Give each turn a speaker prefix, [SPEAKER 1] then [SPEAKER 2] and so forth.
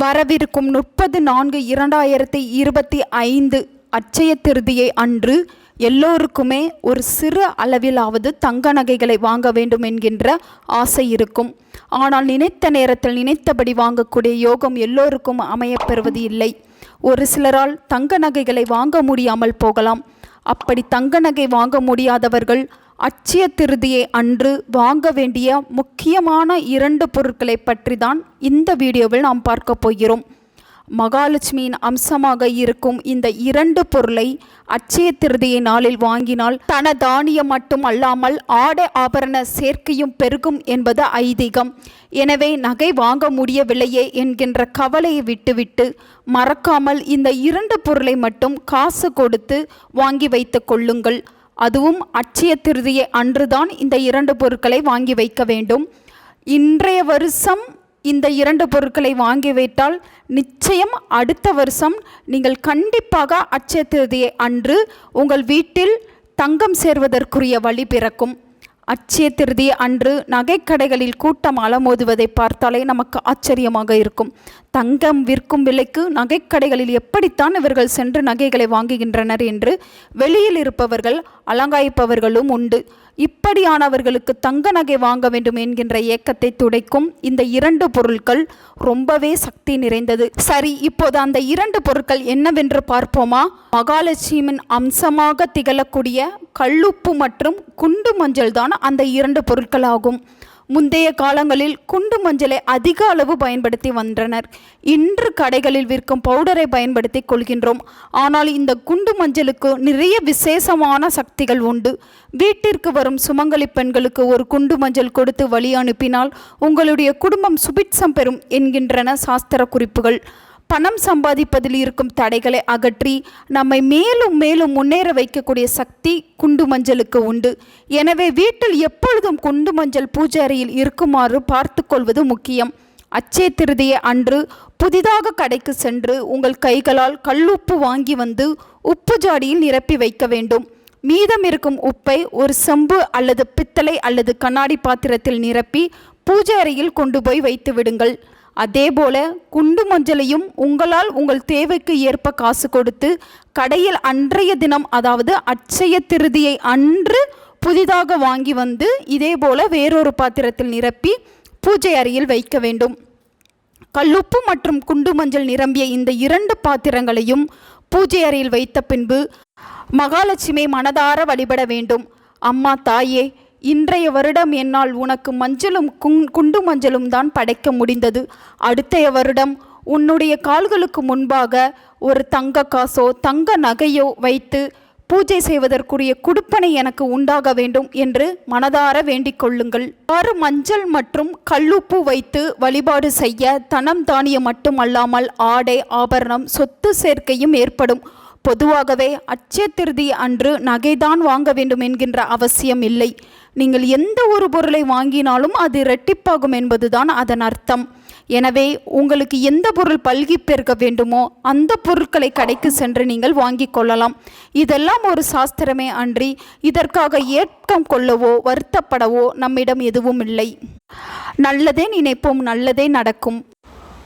[SPEAKER 1] வரவிருக்கும் முப்பது நான்கு இரண்டாயிரத்தி இருபத்தி ஐந்து அட்சய திருதியை அன்று எல்லோருக்குமே ஒரு சிறு அளவிலாவது தங்க நகைகளை வாங்க வேண்டும் என்கின்ற ஆசை இருக்கும். ஆனால் நினைத்த நேரத்தில் நினைத்தபடி வாங்கக்கூடிய யோகம் எல்லோருக்கும் அமையப்பெறுவது இல்லை. ஒரு சிலரால் தங்க நகைகளை வாங்க முடியாமல் போகலாம். அப்படி தங்க நகை வாங்க முடியாதவர்கள் அச்சய திருதியை அன்று வாங்க வேண்டிய முக்கியமான இரண்டு பொருட்களை பற்றி தான் இந்த வீடியோவில் நாம் பார்க்க போகிறோம். மகாலட்சுமியின் அம்சமாக இருக்கும் இந்த இரண்டு பொருளை அட்சய திருதியை நாளில் வாங்கினால் தன தானியம் மட்டும் அல்லாமல் ஆடை ஆபரண சேர்க்கையும் பெருகும் என்பது ஐதீகம். எனவே நகை வாங்க முடியவில்லையே என்கின்ற கவலையை விட்டுவிட்டு மறக்காமல் இந்த இரண்டு பொருளை மட்டும் காசு கொடுத்து வாங்கி வைத்து கொள்ளுங்கள். அதுவும் அட்சய திருதியை அன்றுதான் இந்த இரண்டு பொருட்களை வாங்கி வைக்க வேண்டும். இன்றைய வருஷம் இந்த இரண்டு பொருட்களை வாங்கி வைத்தால் நிச்சயம் அடுத்த வருஷம் நீங்கள் கண்டிப்பாக அட்சய திருதியை அன்று உங்கள் வீட்டில் தங்கம் சேர்வதற்குரிய வழி பிறக்கும். அட்சய திருதி அன்று நகைக்கடைகளில் கூட்டம் அலமோதுவதை பார்த்தாலே நமக்கு ஆச்சரியமாக இருக்கும். தங்கம் விற்கும் விலைக்கு நகைக்கடைகளில் எப்படித்தான் இவர்கள் சென்று நகைகளை வாங்குகின்றனர் என்று வெளியில் இருப்பவர்கள் அலங்காய்ப்பவர்களும் உண்டு. இப்படியானவர்களுக்கு தங்க நகை வாங்க வேண்டும் என்கின்ற ஏக்கத்தை துடைக்கும் இந்த இரண்டு பொருட்கள் ரொம்பவே சக்தி நிறைந்தது. சரி இப்போது அந்த இரண்டு பொருட்கள் என்னவென்று பார்ப்போமா? மகாலட்சுமியின் அம்சமாக திகழக்கூடிய கல்லுப்பு மற்றும் குண்டு மஞ்சள் தான் அந்த இரண்டு பொருட்களாகும். முந்தைய காலங்களில் குண்டு மஞ்சளை அதிக அளவு பயன்படுத்தி வந்தனர். இன்று கடைகளில் விற்கும் பவுடரை பயன்படுத்தி கொள்கின்றோம். ஆனால் இந்த குண்டு மஞ்சளுக்கு நிறைய விசேஷமான சக்திகள் உண்டு. வீட்டிற்கு வரும் சுமங்கலி பெண்களுக்கு ஒரு குண்டு மஞ்சள் கொடுத்து வழி அனுப்பினால் உங்களுடைய குடும்பம் சுபிட்சம் பெறும் என்கின்றன சாஸ்திர குறிப்புகள். பணம் சம்பாதிப்பதில் இருக்கும் தடைகளை அகற்றி நம்மை மேலும் மேலும் முன்னேற வைக்கக்கூடிய சக்தி குண்டு மஞ்சளுக்கு உண்டு. எனவே வீட்டில் எப்பொழுதும் குண்டு மஞ்சள் பூஜாரியில் இருக்குமாறு பார்த்து கொள்வது முக்கியம். அச்சே திருதியை அன்று புதிதாக கடைக்கு சென்று உங்கள் கைகளால் கல்லுப்பு வாங்கி வந்து உப்பு ஜாடியில் நிரப்பி வைக்க வேண்டும். மீதம் இருக்கும் உப்பை ஒரு செம்பு அல்லது பித்தளை அல்லது கண்ணாடி பாத்திரத்தில் நிரப்பி பூஜை அறையில் கொண்டு போய் வைத்து விடுங்கள். அதேபோல குண்டு மஞ்சளையும் உங்களால் உங்கள் தேவைக்கு ஏற்ப காசு கொடுத்து கடையில் அன்றைய தினம் அதாவது அச்சய திருதியை அன்று புதிதாக வாங்கி வந்து இதேபோல வேறொரு பாத்திரத்தில் நிரப்பி பூஜை அறையில் வைக்க வேண்டும். கல்லுப்பு மற்றும் குண்டு மஞ்சள் நிரம்பிய இந்த இரண்டு பாத்திரங்களையும் பூஜை அறையில் வைத்த பின்பு மகாலட்சுமி மனதார வழிபட வேண்டும். அம்மா தாயே இன்றைய வருடம் என்னால் உனக்கு மஞ்சளும் குங் குண்டு மஞ்சளும் தான் படைக்க முடிந்தது. அடுத்தைய வருடம் உன்னுடைய கால்களுக்கு முன்பாக ஒரு தங்க காசோ தங்க நகையோ வைத்து பூஜை செய்வதற்குரிய குடுப்பனை எனக்கு உண்டாக வேண்டும் என்று மனதார வேண்டிக் கொள்ளுங்கள். ஆறு மஞ்சள் மற்றும் கல்லுப்பு வைத்து வழிபாடு செய்ய தனம் தானியம் மட்டுமல்லாமல் ஆடை ஆபரணம் சொத்து சேர்க்கையும் ஏற்படும். பொதுவாகவே அச்சய திருதி அன்று நகைதான் வாங்க வேண்டும் என்கின்ற அவசியம் இல்லை. நீங்கள் எந்த ஒரு பொருளை வாங்கினாலும் அது இரட்டிப்பாகும் என்பதுதான் அதன் அர்த்தம். எனவே உங்களுக்கு எந்த பொருள் பல்கி பெருக வேண்டுமோ அந்த பொருட்களை கடைக்கு சென்று நீங்கள் வாங்கிக் கொள்ளலாம். இதெல்லாம் ஒரு சாஸ்திரமே அன்றி இதற்காக ஏற்கம் கொள்ளவோ வருத்தப்படவோ நம்மிடம் எதுவும் இல்லை. நல்லதே நினைப்போம் நல்லதே நடக்கும்.